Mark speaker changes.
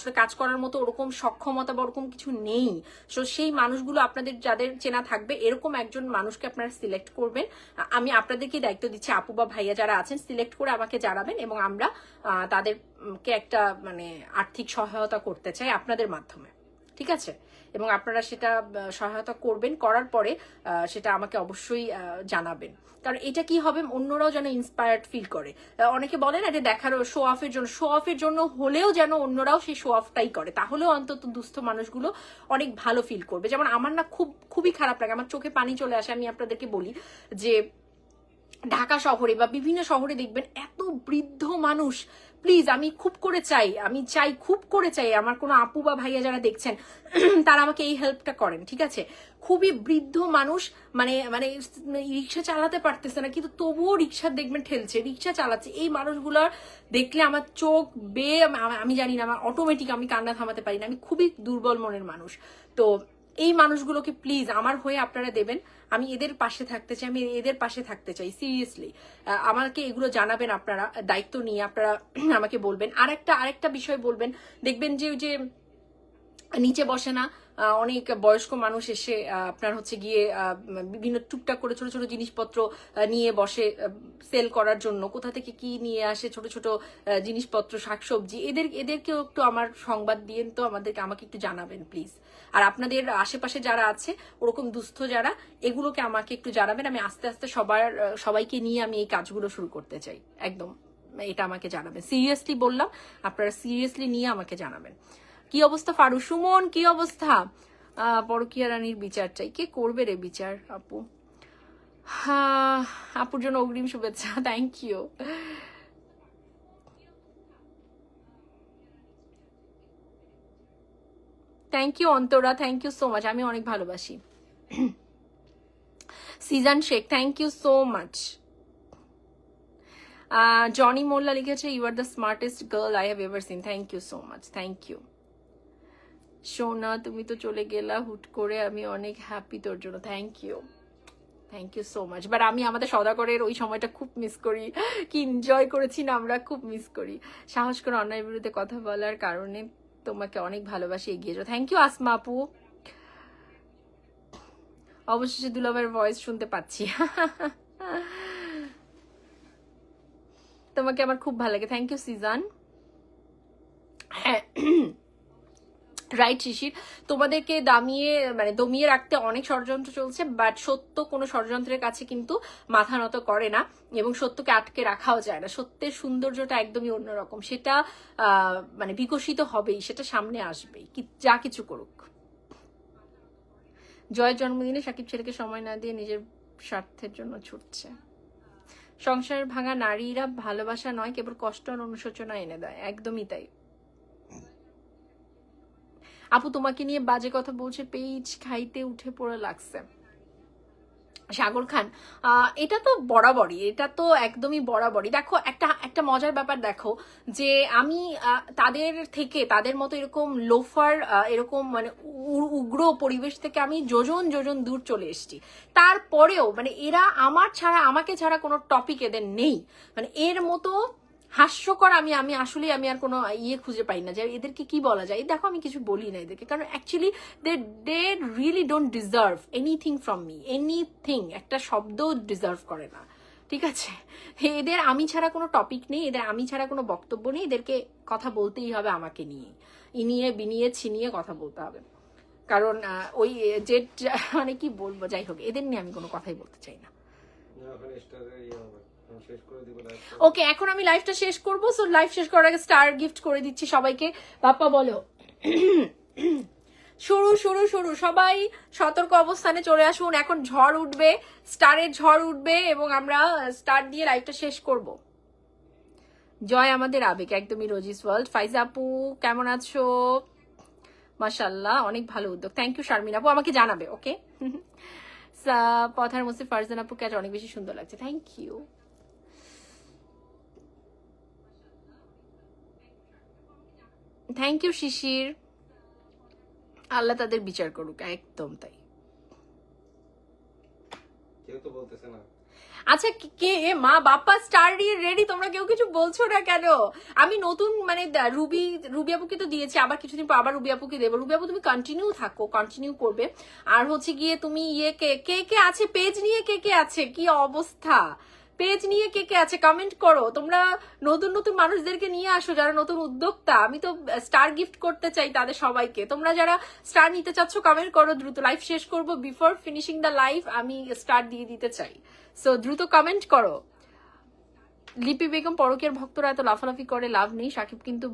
Speaker 1: আসলে কাজ করার মতো ওরকম সক্ষমতা বা ওরকম কিছু নেই। সো সেই মানুষগুলো আপনাদের যাদের চেনা থাকবে, এরকম একজন মানুষকে আপনারা সিলেক্ট করবেন। আমি আপনাদেরকে দায়িত্ব দিচ্ছি, আপু বা ভাইয়া যারা আছেন সিলেক্ট করে আমাকে জানাবেন এবং আমরা তাদেরকে একটা মানে আর্থিক সহায়তা করতে চাই আপনাদের মাধ্যমে। ঠিক আছে? এবং আপনারা সেটা সহায়তা করবেন, করার পরে সেটা আমাকে অবশ্যই জানাবেন। কারণ এটা কি হবে, অন্যরাও যেন ইন্সপায়ার্ড ফিল করে। অনেকে বলে না যে দেখার শো অফের জন্য শো অফের জন্য হলেও যেন অন্যরাও সেই শো অফটাই করে। তাহলেও অন্তত দুস্থ মানুষগুলো অনেক ভালো ফিল করবে। যেমন আমার না খুব, খুবই খারাপ লাগে। আমার চোখে পানি চলে আসে। আমি আপনাদেরকে বলি যে ঢাকা শহরে বা বিভিন্ন শহরে দেখবেন এত বৃদ্ধ মানুষ। প্লিজ আমি খুব করে চাই, আমি চাই খুব করে চাই, আমার কোনো আপু বা ভাইয়া যারা দেখছেন, তারা আমাকে এই হেল্পটা করেন, ঠিক আছে? খুবই বৃদ্ধ মানুষ মানে মানে রিক্সা চালাতে পারতেছে না, কিন্তু তবুও রিক্সা দেখবেন ঠেলছে, রিক্সা চালাচ্ছে। এই মানুষগুলোর দেখলে আমার চোখ বে, আম- আমি জানি না, আমার অটোমেটিক আমি কান্না থামাতে পারি না, আমি খুবই দুর্বল মনের মানুষ। তো এই মানুষগুলোকে প্লিজ আমার হয়ে আপনারা দেবেন। আমি এদের পাশে থাকতে চাই, আমি এদের পাশে থাকতে চাই সিরিয়াসলি আমাকে এগুলো জানাবেন আপনারা, দায়িত্ব নিয়ে আপনারা আমাকে বলবেন। আরেকটা আরেকটা বিষয় বলবেন, দেখবেন যে যে নিচে বসে না অনেক বয়স্ক মানুষ এসে আপনার হচ্ছে গিয়ে বিভিন্ন টুকটাক করে ছোট ছোট জিনিসপত্র নিয়ে বসে সেল করার জন্য। কোথা থেকে কি নিয়ে আসে ছোট ছোট জিনিসপত্র, শাকসবজি? এদের, এদেরকেও একটু আমার সংবাদ দিয়েন তো, আমাদেরকে, আমাকে একটু জানাবেন প্লিজ আর আপনাদের আশেপাশে যারা আছে, ওরকম দুস্থ যারা, এগুলোকে আমাকে একটু জানাবেন। আমি আস্তে আস্তে সবার সবাইকে নিয়ে আমি এই কাজগুলো শুরু করতে চাই। একদম, এটা আমাকে জানাবেন। সিরিয়াসলি বললাম, আপনারা সিরিয়াসলি নিয়ে আমাকে জানাবেন। কি অবস্থা? ফারু সুমন, কি অবস্থা? পরকীয়া রানীর বিচার চাই কে করবে রে বিচার, আপু? হ্যাঁ আপুর জন্য অগ্রিম শুভেচ্ছা thank you thank you Antara thank you so much আমি অনেক ভালোবাসি। Sijan Sheikh thank you so much Jony Molla লিখেছে you are the smartest girl I have ever seen thank you so much thank you সোনা, তুমি তো চলে গেলা, হুট করে আমি অনেক হ্যাপি তোর জন্য। Thank you thank you so much but আমি আমাদের সদাগরের ওই সময়টা খুব মিস করি। কি এনজয় করেছি না আমরা খুব মিস করি। সাহস করে অন্যায়ের বিরুদ্ধে কথা বলার কারণে তোমাকে অনেক ভালোবাসি, এগিয়ে যাও। থ্যাংক ইউ আসমা আপু। অবশেষে দুলাভের ভয়েস শুনতে পাচ্ছি। তোমাকে আমার খুব ভালো লাগে। থ্যাংক ইউ সিজান হ্যাঁ রাইট শিশির, তোমাদেরকে দামিয়ে মানে দমিয়ে রাখতে অনেক ষড়যন্ত্র চলছে বাট সত্য কোনো ষড়যন্ত্রের কাছে কিন্তু মাথা নত করে না এবং সত্যকে আটকে রাখাও যায় না। সত্যের সৌন্দর্যটা একদমই অন্যরকম। সেটা মানে বিকশিত হবেই, সেটা সামনে আসবেই যা কিছু করুক। জয়ের জন্মদিনে সাকিব ছেলেকে সময় না দিয়ে নিজের স্বার্থের জন্য ছুটছে। সংসার ভাঙা নারীরা ভালোবাসা নয়, কেবল কষ্ট অনুশোচনা এনে দেয়। একদমই তাই। আপু তোমাকে নিয়ে বাজে কথা বলছে পেজ খাইতে উঠে পড়ে লাগছে। সাগর খান এটা তো বরাবরই, এটা তো একদমই বরাবরই। দেখো, একটা একটা মজার ব্যাপার দেখো, যে আমি তাদের থেকে, তাদের মতো এরকম লোফার এরকম মানে উগ্র পরিবেশ থেকে আমি যোজন যোজন দূর চলে এসেছি। তারপরেও মানে এরা আমার ছাড়া, আমাকে ছাড়া কোনো টপিক এদের নেই। মানে এর মতো হাস্যকর আমি আমি আসলে আমি আর কোনো ইয়ে খুঁজে পাই না যে এদেরকে কি বলা যায়। দেখো আমি কিছু বলি না এদেরকে, কারণ actually they they really don't deserve anything from me anything একটা শব্দ ডিজার্ভ করে না, ঠিক আছে? এদের আমি ছাড়া কোনো টপিক নেই, এদের আমি ছাড়া কোনো বক্তব্য নেই, এদেরকে কথা বলতেই হবে আমাকে নিয়ে। ইনিয়ে বিনিয়ে ছিনিয়ে কথা বলতে হবে। কারণ ওই যে মানে কি বলব, যাই হোক, এদের নিয়ে আমি কোনো কথাই বলতে চাই না। ওকে এখন আমি লাইভটা শেষ করব। সো লাইভ শেষ করার আগে স্টার গিফট করে দিচ্ছি সবাইকে। বাপ্পা, বলো। শুরু শুরু শুরু সবাই সতর্ক অবস্থানে চলে আসুন। এখন ঝড় উঠবে। স্টারের ঝড় উঠবে এবং আমরা স্টার দিয়ে লাইভটা শেষ করব। জয় আমাদের আবেগ, একদমই রোজিস ওয়ার্ল্ড ফাইজা আপু, কেমন আছো? মাশাল্লাহ অনেক ভালো উদ্যোগ। থ্যাংক ইউ শারমিন আপু। আমাকে জানাবে ওকে পথার মধ্যে ফারজান আপুকে আজ অনেক বেশি সুন্দর লাগছে। Thank you thank you Shishir Allah তাদের বিচার করুক একদম তাই। আচ্ছা কে- মা বাপ্পা স্টার রেডি তোমরা কেউ কিছু বলছো না কেন? আমি নতুন মানে রুবি রুবি আপুকে তো দিয়েছি আবার কিছুদিন পর আবার রুবি আপুকে দেবো। রুবি আপু তুমি কন্টিনিউ থাকো কন্টিনিউ করবে। আর হচ্ছে গিয়ে তুমি ইয়ে কে কে কে আছে? পেজ নিয়ে কে কে আছে? কি অবস্থা? পেজ নিয়ে কে কে আছে কমেন্ট করো। তোমরা নতুন নতুন মানুষদেরকে নিয়ে আসো, যারা নতুন উদ্যোক্তা। আমি তো স্টার গিফট করতে চাই তাদের সবাইকে। তোমরা যারা স্টার নিতে চাচ্ছ কমেন্ট করো। দ্রুত লাইভ শেষ করব। বিফোর ফিনিশিং দ্য লাইফ আমি স্টার দিয়ে দিতে চাই। সো দ্রুত কমেন্ট করো। লিপি বেগম, পরকের ভক্তরা এত লাফালাফি করে, লাভ নেই। সাকিব কিন্তু